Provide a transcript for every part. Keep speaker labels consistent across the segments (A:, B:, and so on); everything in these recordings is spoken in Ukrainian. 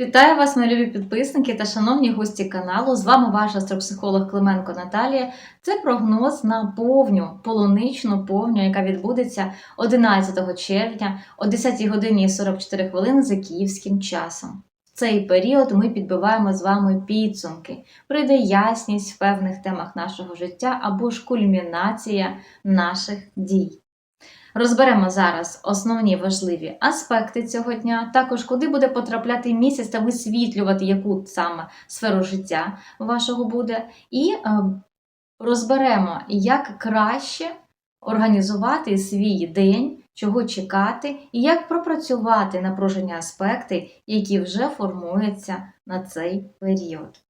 A: Вітаю вас, мої любі підписники та шановні гості каналу. З вами ваш астропсихолог Клименко Наталія. Це прогноз на повню полуничну повню, яка відбудеться 11 червня о 10 годині 44 хвилини за київським часом. В цей період ми підбиваємо з вами підсумки, прийде ясність в певних темах нашого життя або ж кульмінація наших дій. Розберемо зараз основні важливі аспекти цього дня, також куди буде потрапляти місяць та висвітлювати, яку саме сферу життя вашого буде, і е, розберемо, як краще організувати свій день, чого чекати, і як пропрацювати напружені аспекти, які вже формуються на цей період.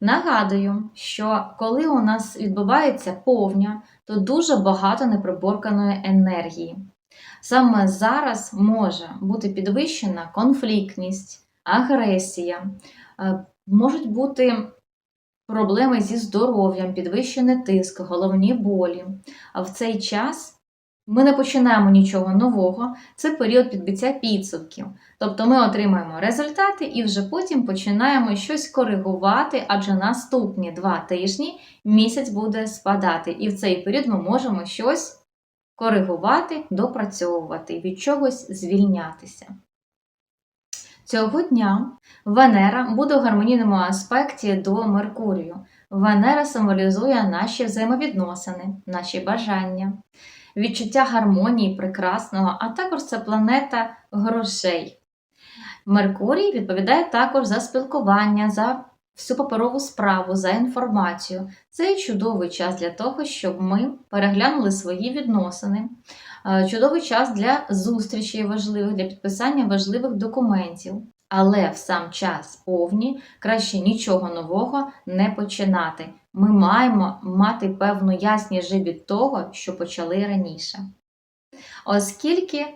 A: Нагадую, що коли у нас відбувається повня, то дуже багато неприборканої енергії. Саме зараз може бути підвищена конфліктність, агресія, е, можуть бути проблеми зі здоров'ям, підвищений тиск, головні болі. А в цей час ми не починаємо нічого нового, це період підбиття підсумків. Тобто ми отримаємо результати і вже потім починаємо щось коригувати, адже наступні два тижні місяць буде спадати. І в цей період ми можемо щось коригувати, допрацьовувати, від чогось звільнятися. Цього дня Венера буде у гармонійному аспекті до Меркурію. Венера символізує наші взаємовідносини, наші бажання, відчуття гармонії, прекрасного, а також це планета грошей. Меркурій відповідає також за спілкування, за всю паперову справу, за інформацію. Це чудовий час для того, щоб ми переглянули свої відносини, е, чудовий час для зустрічей важливих, для підписання важливих документів. Але в сам час повні краще нічого нового не починати. Ми маємо мати певну ясність від того, що почали раніше. Оскільки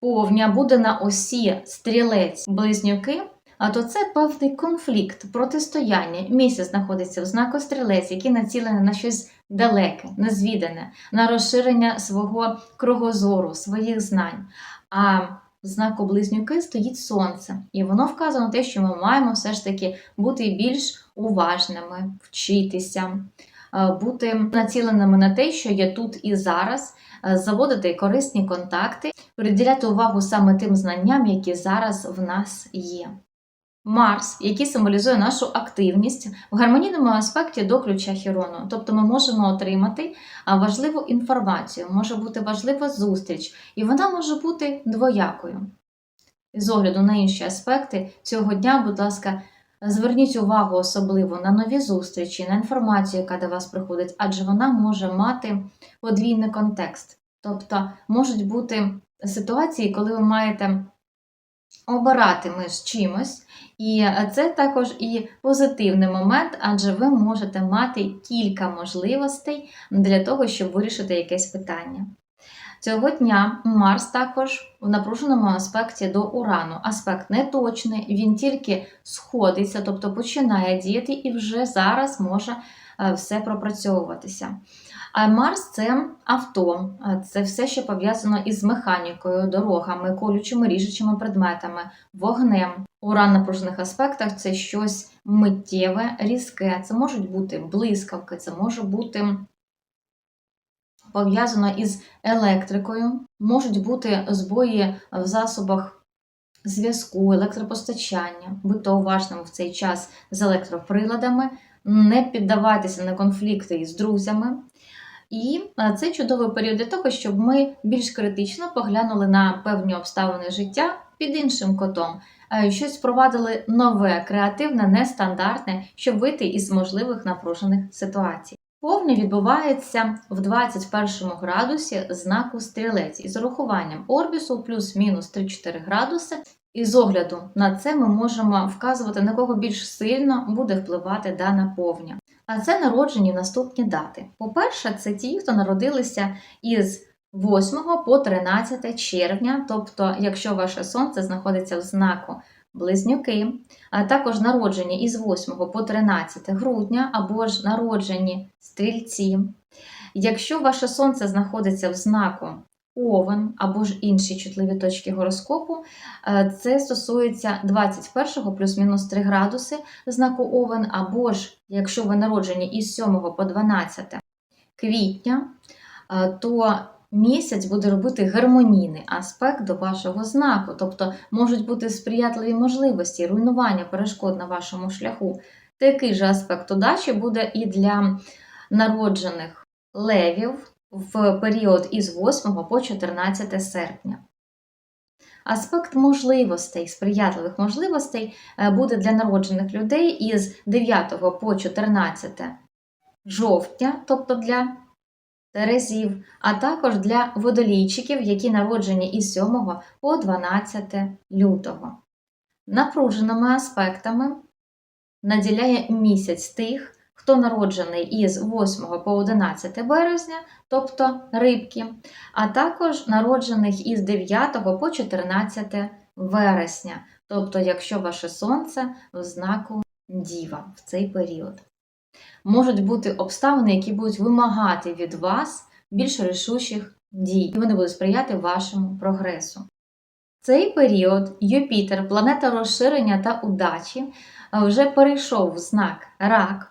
A: повня буде на осі стрілець-близнюки, а то це певний конфлікт, протистояння. Місяць знаходиться в знаку стрілець, який націлений на щось далеке, незвідане, на розширення свого кругозору, своїх знань. А знаку близнюки стоїть сонце, і воно вказано те, що ми маємо все ж таки бути більш уважними, вчитися, е, бути націленими на те, що є тут і зараз, е, заводити корисні контакти, приділяти увагу саме тим знанням, які зараз в нас є. Марс, який символізує нашу активність в гармонійному аспекті до ключа Хірону. Тобто ми можемо отримати важливу інформацію, може бути важлива зустріч, і вона може бути двоякою. З огляду на інші аспекти цього дня, будь ласка, зверніть увагу особливо на нові зустрічі, на інформацію, яка до вас приходить, адже вона може мати подвійний контекст. Тобто можуть бути ситуації, коли ви маєте обирати між чимось, і це також і позитивний момент, адже ви можете мати кілька можливостей для того, щоб вирішити якесь питання. Цього дня Марс також в напруженому аспекті до Урану. Аспект неточний, він тільки сходиться, тобто починає діяти і вже зараз може е, все пропрацьовуватися. А Марс це авто, це все, що пов'язано із механікою, дорогами, колючими ріжучими предметами, вогнем. Уран напружених аспектах це щось миттєве, різке. Це можуть бути блискавки, це може бути пов'язано із електрикою, можуть бути збої в засобах зв'язку, електропостачання. Будьте уважними в цей час з електроприладами, не піддавайтеся на конфлікти із друзями. І це чудовий період для того, щоб ми більш критично поглянули на певні обставини життя під іншим котом, щось впровадили нове, креативне, нестандартне, щоб вийти із можливих напружених ситуацій. Повні відбувається в 21 градусі знаку стрілець із урахуванням орбісу плюс-мінус 3-4 градуси. І з огляду на це ми можемо вказувати, на кого більш сильно буде впливати дана повня. А це народжені наступні дати. По-перше, це ті, хто народилися із 8 по 13 червня, тобто, якщо ваше сонце знаходиться в знаку близнюки, а також народжені із 8 по 13 грудня, або ж народжені стрільці. Якщо ваше сонце знаходиться в знаку Овен або ж інші чутливі точки гороскопу. Е, Це стосується 21 плюс-мінус 3 градуси знаку Овен, або ж, якщо ви народжені із 7 по 12 квітня, е, то місяць буде робити гармонійний аспект до вашого знаку, тобто можуть бути сприятливі можливості, руйнування перешкод на вашому шляху. Такий же аспект удачі буде і для народжених левів в період із 8 по 14 серпня. Аспект можливостей, сприятливих можливостей е, буде для народжених людей із 9 по 14 жовтня, тобто для Терезів, а також для водолійчиків, які народжені із 7 по 12 лютого. Напруженими аспектами наділяє місяць тих, хто народжений із 8 по 11 березня, тобто рибки, а також народжених із 9 по 14 вересня, тобто якщо ваше сонце в знаку Діва в цей період. Можуть бути обставини, які будуть вимагати від вас більш рішучих дій, і вони будуть сприяти вашому прогресу. Цей період Юпітер, планета розширення та удачі, вже перейшов в знак рак,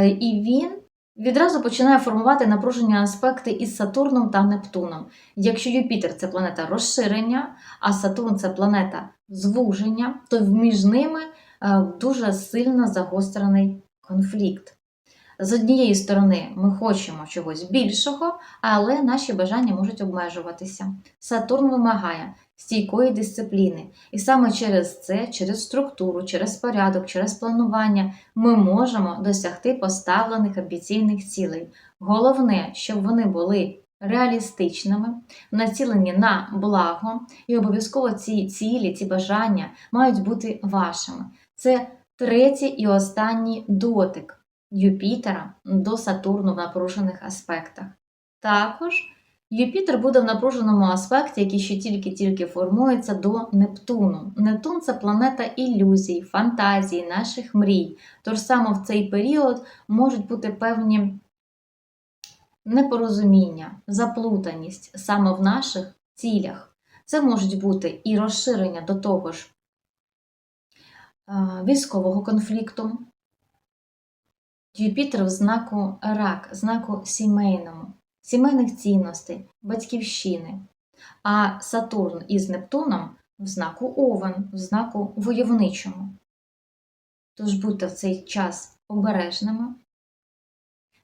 A: і він відразу починає формувати напружені аспекти із Сатурном та Нептуном. Якщо Юпітер це планета розширення, а Сатурн це планета звуження, то між ними е, дуже сильно загострений конфлікт. З однієї сторони, ми хочемо чогось більшого, але наші бажання можуть обмежуватися. Сатурн вимагає стійкої дисципліни. І саме через це, через структуру, через порядок, через планування ми можемо досягти поставлених амбіційних цілей. Головне, щоб вони були реалістичними, націлені на благо, і обов'язково ці цілі, ці бажання мають бути вашими. Це третій і останній дотик. Юпітера до Сатурну в напружених аспектах. Також Юпітер буде в напруженому аспекті, який ще тільки-тільки формується до Нептуну. Нептун це планета ілюзій, фантазій, наших мрій. Тож саме в цей період можуть бути певні непорозуміння, заплутаність саме в наших цілях. Це можуть бути і розширення до того ж військового конфлікту. Юпітер в знаку рак, знаку сімейному, сімейних цінностей, батьківщини, а Сатурн із Нептуном в знаку Овен, в знаку войовничому. Тож будьте в цей час обережними.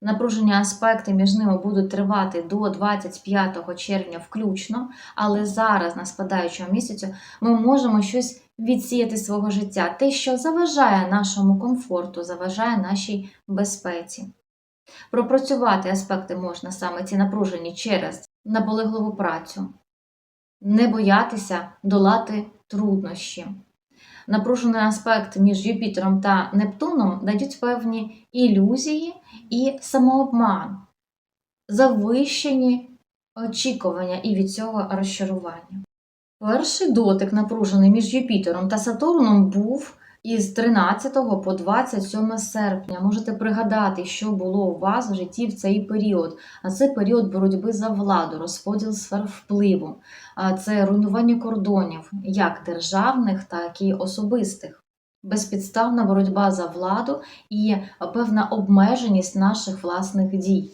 A: Напружені аспекти між ними будуть тривати до 25 червня включно, але зараз, на спадаючому місяцю, ми можемо щось відсіяти свого життя, те, що заважає нашому комфорту, заважає нашій безпеці. Пропрацювати аспекти можна саме ці напружені через наполегливу працю, не боятися долати труднощі. Напружений аспект між Юпітером та Нептуном дають певні ілюзії і самообман, завищені очікування і від цього розчарування. Перший дотик напружений між Юпітером та Сатурном був із 13 по 27 серпня. Можете пригадати, що було у вас в житті в цей період. А це період боротьби за владу, розподіл сфер впливу, це руйнування кордонів, як державних, так і особистих. Безпідставна боротьба за владу і певна обмеженість наших власних дій.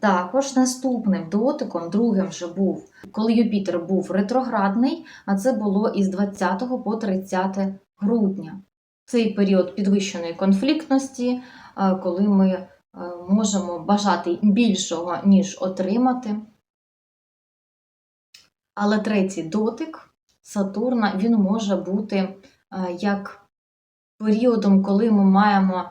A: Також наступним дотиком, другим же був, коли Юпітер був ретроградний, а це було із 20 по 30 грудня. Цей період підвищеної конфліктності, е, коли ми е, можемо бажати більшого, ніж отримати. Але третій дотик Сатурна він може бути е, як періодом, коли ми маємо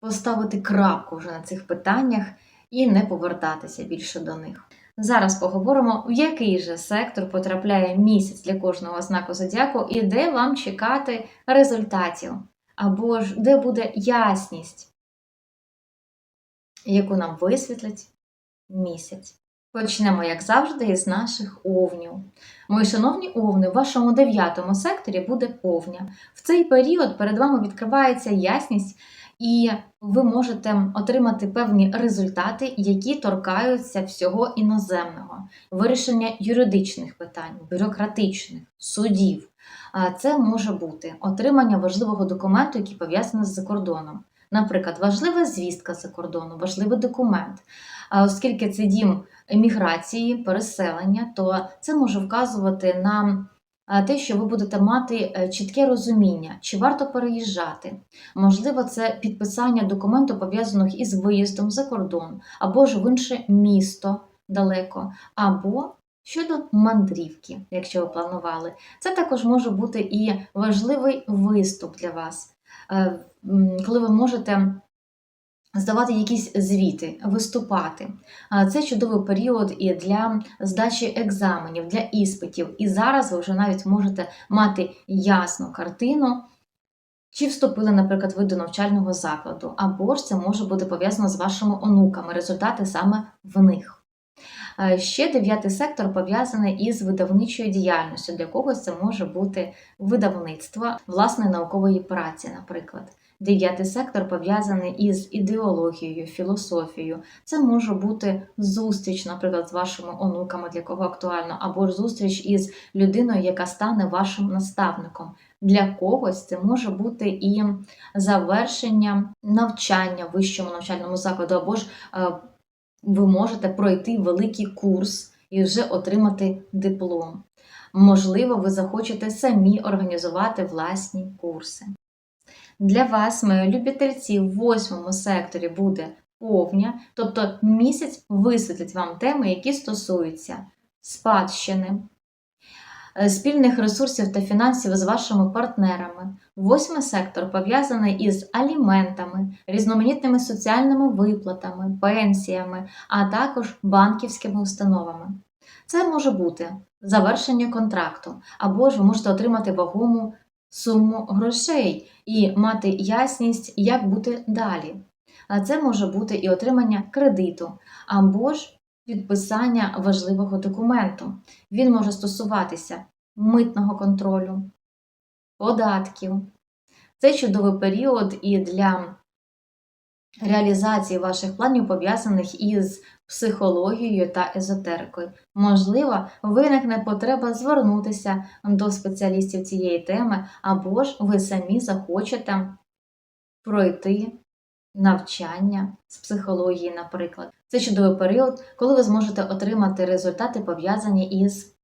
A: поставити крапку вже на цих питаннях і не повертатися більше до них. Зараз поговоримо, в який же сектор потрапляє місяць для кожного знаку зодіаку і де вам чекати результатів, або ж де буде ясність, яку нам висвітлить місяць. Почнемо, як завжди, із наших овнів. Мої шановні овни, в вашому дев'ятому секторі буде повня. В цей період перед вами відкривається ясність, і ви можете отримати певні результати, які торкаються всього іноземного, вирішення юридичних питань, бюрократичних, судів. Це може бути отримання важливого документу, який пов'язаний з закордоном. Наприклад, важлива звістка за кордону, важливий документ. Оскільки це дім еміграції, переселення, то це може вказувати на те, що ви будете мати е, чітке розуміння, чи варто переїжджати. Можливо, це підписання документу, пов'язаних із виїздом за кордон, або ж в інше місто далеко, або щодо мандрівки, якщо ви планували. Це також може бути і важливий виступ для вас, е, коли ви можете здавати якісь звіти, виступати. Це чудовий період і для здачі екзаменів, для іспитів. І зараз ви вже навіть можете мати ясну картину. Чи вступили, наприклад, ви до навчального закладу, або ж це може бути пов'язано з вашими онуками, результати саме в них. Е, Ще дев'ятий сектор пов'язаний із видавничою діяльністю. Для когось це може бути видавництво власної наукової праці, наприклад. Дев'ятий сектор пов'язаний із ідеологією, філософією. Це може бути зустріч, наприклад, з вашими онуками, для кого актуально, або ж зустріч із людиною, яка стане вашим наставником. Для когось це може бути і завершення навчання в вищому навчальному закладу, або ж е, ви можете пройти великий курс і вже отримати диплом. Можливо, ви захочете самі організувати власні курси. Для вас, мої любительці, в восьмому секторі буде повня, тобто місяць висвітлить вам теми, які стосуються спадщини, спільних ресурсів та фінансів з вашими партнерами. Восьмий сектор пов'язаний із аліментами, різноманітними соціальними виплатами, пенсіями, а також банківськими установами. Це може бути завершення контракту, або ж ви можете отримати вагому суму грошей і мати ясність, як бути далі. А це може бути і отримання кредиту, або ж підписання важливого документу. Він може стосуватися митного контролю, податків. Це чудовий період і для реалізації ваших планів пов'язаних із психологією та езотерикою. Можливо, виникне потреба звернутися до спеціалістів цієї теми, або ж ви самі захочете пройти навчання з психології, наприклад. Це чудовий період, коли ви зможете отримати результати, пов'язані із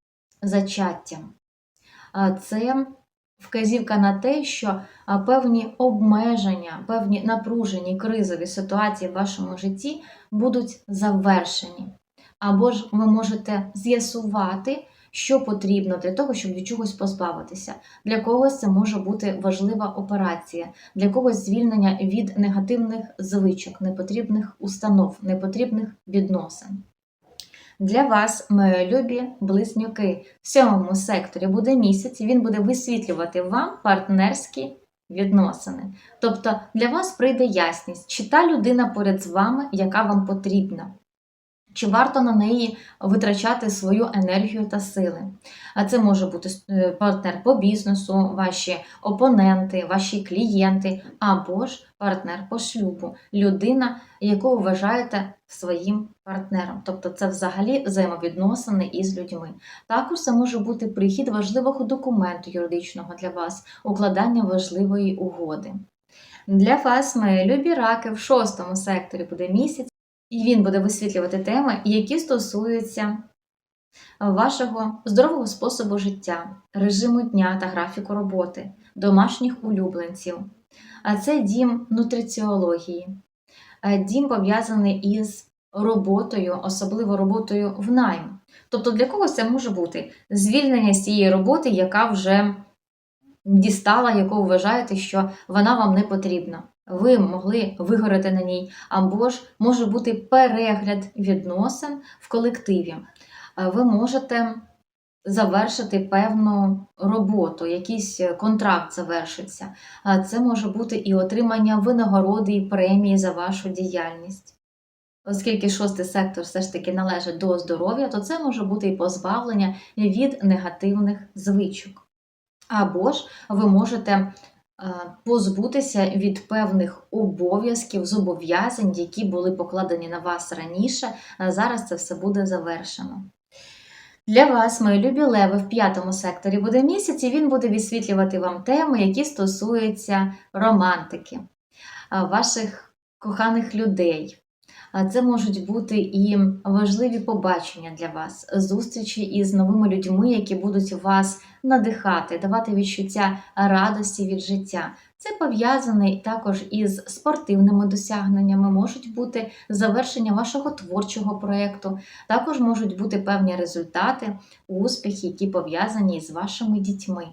A: зачаттям. Це вказівка на те, що певні обмеження, певні напружені кризові ситуації в вашому житті будуть завершені. Або ж ви можете з'ясувати, що потрібно для того, щоб від чогось позбавитися. Для когось це може бути важлива операція, для когось звільнення від негативних звичок, непотрібних установ, непотрібних відносин. Для вас, мої любі близнюки, в сьомому секторі буде місяць, він буде висвітлювати вам партнерські відносини. Тобто для вас прийде ясність, чи та людина поряд з вами, яка вам потрібна. Чи варто на неї витрачати свою енергію та сили? А це може бути е, партнер по бізнесу, ваші опоненти, ваші клієнти, або ж партнер по шлюбу, людина, яку вважаєте своїм партнером. Тобто це взагалі взаємовідносини із людьми. Також це може бути прихід важливого документу юридичного для вас, укладання важливої угоди. Для вас, мої любі раки, в шостому секторі буде місяць. І він буде висвітлювати теми, які стосуються вашого здорового способу життя, режиму дня та графіку роботи, домашніх улюбленців. А це дім нутриціології, дім пов'язаний із роботою, особливо роботою в найм. Тобто для когось це може бути звільнення з цієї роботи, яка вже дістала, яку вважаєте, що вона вам не потрібна ви могли вигорати на ній, або ж може бути перегляд відносин в колективі. Е, ви можете завершити певну роботу, якийсь контракт завершиться. Це може бути і отримання винагороди і премії за вашу діяльність. Оскільки шостий сектор все ж таки належить до здоров'я, то це може бути і позбавлення від негативних звичок. Або ж ви можете е, позбутися від певних обов'язків, зобов'язань, які були покладені на вас раніше. Зараз це все буде завершено. Для вас, мої любі леви, в п'ятому секторі буде місяць, і він буде висвітлювати вам теми, які стосуються романтики, ваших коханих людей. Це можуть бути і важливі побачення для вас, зустрічі із новими людьми, які будуть вас надихати, давати відчуття радості від життя. Це пов'язане також із спортивними досягненнями, можуть бути завершення вашого творчого проєкту, також можуть бути певні результати, успіхи, які пов'язані з вашими дітьми.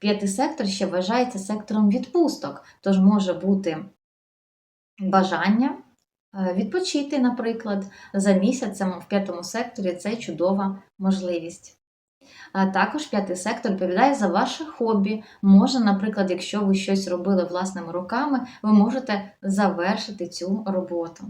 A: П'ятий сектор ще вважається сектором відпусток, тож може бути бажання відпочити, наприклад, за місяцем в п'ятому секторі це чудова можливість. А також п'ятий сектор відповідає за ваше хобі. Може, наприклад, якщо ви щось робили власними руками, ви можете завершити цю роботу.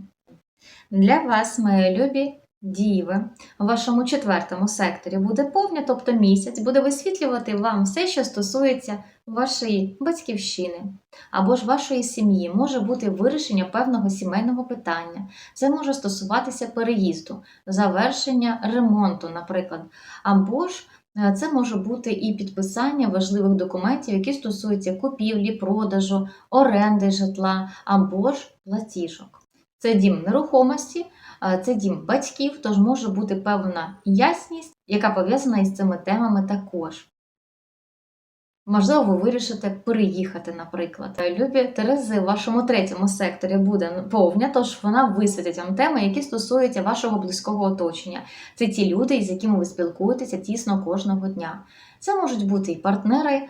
A: Для вас, мої любі діви, у вашому четвертому секторі буде повня, тобто місяць, буде висвітлювати вам все, що стосується вашої батьківщини або ж вашої сім'ї. Може бути вирішення певного сімейного питання. Це може стосуватися переїзду, завершення ремонту, наприклад, або ж е, це може бути і підписання важливих документів, які стосуються купівлі, продажу, оренди житла або ж платіжок. Це дім нерухомості, це дім батьків, тож може бути певна ясність, яка пов'язана із цими темами також. Можливо, ви вирішите переїхати, наприклад. Любі Терези в вашому третьому секторі буде повня, тож вона висвітить вам теми, які стосуються вашого близького оточення. Це ті люди, з якими ви спілкуєтеся тісно кожного дня. Це можуть бути і партнери,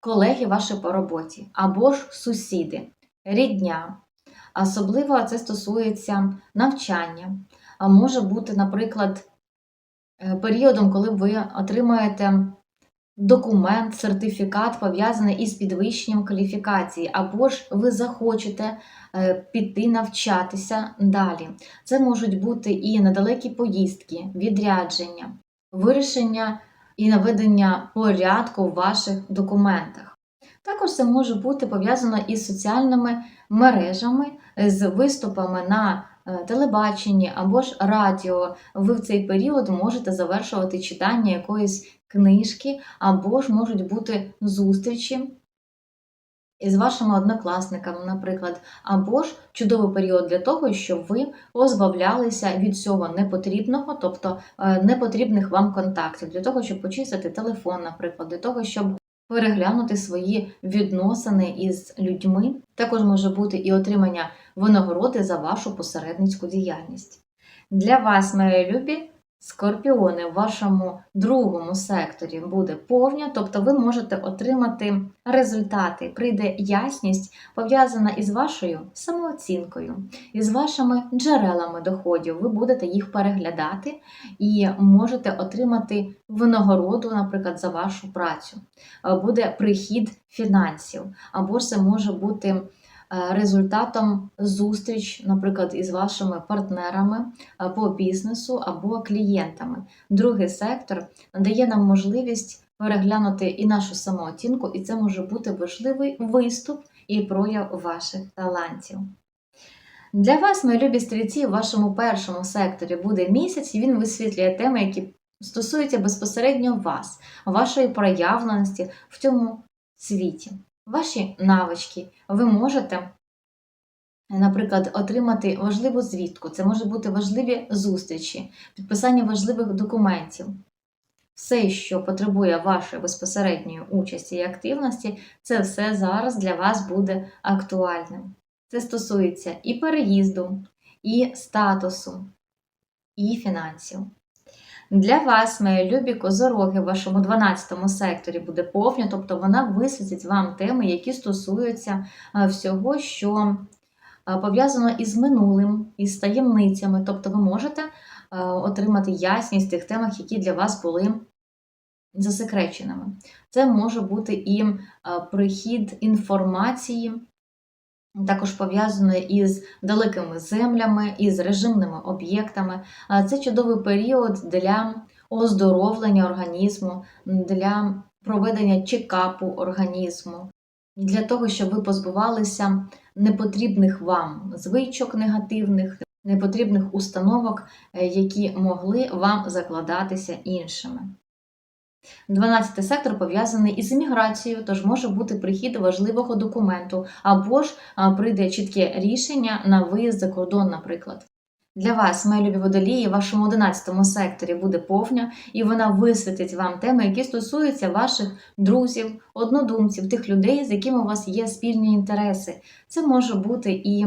A: колеги ваші по роботі, або ж сусіди, рідня. Особливо це стосується навчання. А може бути, наприклад, е, періодом, коли ви отримаєте документ, сертифікат пов'язаний із підвищенням кваліфікації, або ж ви захочете е, піти навчатися далі. Це можуть бути і недалекі поїздки, відрядження, вирішення і наведення порядку в ваших документах. Також це може бути пов'язано із соціальними мережами, з виступами на е, телебаченні або ж радіо. Ви в цей період можете завершувати читання якоїсь книжки, або ж можуть бути зустрічі із вашими однокласниками, наприклад, або ж чудовий період для того, щоб ви позбавлялися від всього непотрібного, тобто е, непотрібних вам контактів, для того, щоб почистити телефон, наприклад, для того, щоб переглянути свої відносини із людьми. Також може бути і отримання винагороди за вашу посередницьку діяльність. Для вас, мої любі, Скорпіони в вашому другому секторі буде повня, тобто ви можете отримати результати, прийде ясність, пов'язана із вашою самооцінкою, із вашими джерелами доходів. Ви будете їх переглядати і можете отримати винагороду, наприклад, за вашу працю. Буде прихід фінансів, або ж це може бути. Е, результатом зустріч, наприклад, із вашими партнерами е, по бізнесу або клієнтами. Другий сектор дає нам можливість переглянути і нашу самооцінку, і це може бути важливий виступ і прояв ваших талантів. Для вас, мої любі стрільці, в вашому першому секторі буде місяць, і він висвітлює теми, які стосуються безпосередньо вас, вашої проявленості в цьому світі ваші навички. Ви можете, наприклад, отримати важливу звідку. Це може бути важливі зустрічі, підписання важливих документів. Все, що потребує вашої безпосередньої участі і активності, це все зараз для вас буде актуальним. Це стосується і переїзду, і статусу, і фінансів. Для вас, мої любі козороги, в вашому 12 секторі буде повня, тобто вона висвітить вам теми, які стосуються всього, що пов'язано із минулим, із таємницями. Тобто ви можете отримати ясність в тих темах, які для вас були засекреченими. Це може бути і прихід інформації також пов'язане із далекими землями, із режимними об'єктами. Це чудовий період для оздоровлення організму, для проведення чекапу організму, для того, щоб ви позбувалися непотрібних вам звичок негативних, непотрібних установок, е, які могли вам закладатися іншими. 12 сектор пов'язаний із імміграцією, тож може бути прихід важливого документу, або ж прийде чітке рішення на виїзд за кордон, наприклад. Для вас, мої любі водолії, в вашому 11 секторі буде повня, і вона висвітить вам теми, які стосуються ваших друзів, однодумців, тих людей, з якими у вас є спільні інтереси. Це може бути і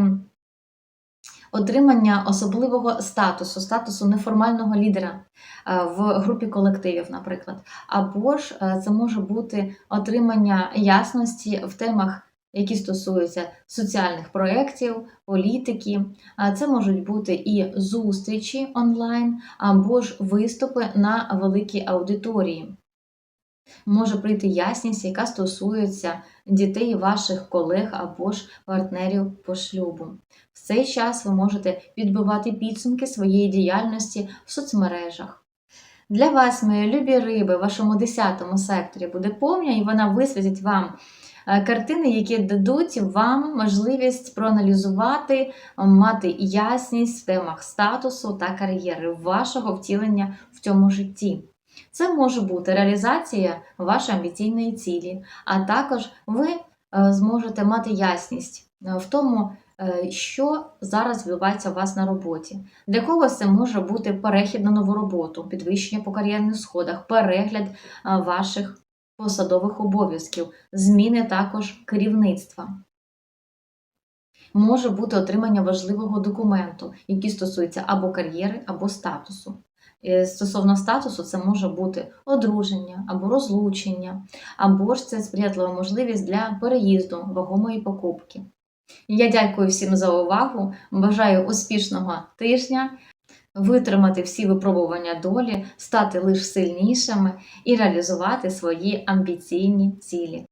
A: отримання особливого статусу, статусу неформального лідера е, в групі колективів, наприклад. Або ж е, це може бути отримання ясності в темах. Які стосуються соціальних проєктів, політики, А це можуть бути і зустрічі онлайн, або ж виступи на великій аудиторії. Може прийти ясність, яка стосується дітей ваших колег або ж партнерів по шлюбу. В цей час ви можете підбивати підсумки своєї діяльності в соцмережах. Для вас, мої любі риби, в вашому 10 секторі буде повня, і вона висвітить вам е, картини, які дадуть вам можливість проаналізувати, мати ясність в темах статусу та кар'єри вашого втілення в цьому житті. Це може бути реалізація вашої амбіційної цілі, а також ви е, зможете мати ясність е, в тому, е, що зараз відбувається у вас на роботі. Для когось це може бути перехід на нову роботу, підвищення по кар'єрних сходах, перегляд ваших посадових обов'язків, зміни також керівництва. Може бути отримання важливого документу, який стосується або кар'єри, або статусу. Стосовно статусу, це може бути одруження або розлучення, або ж це сприятлива можливість для переїзду вагомої покупки. Я дякую всім за увагу. Бажаю успішного тижня, витримати всі випробування долі, стати лише сильнішими і реалізувати свої амбіційні цілі.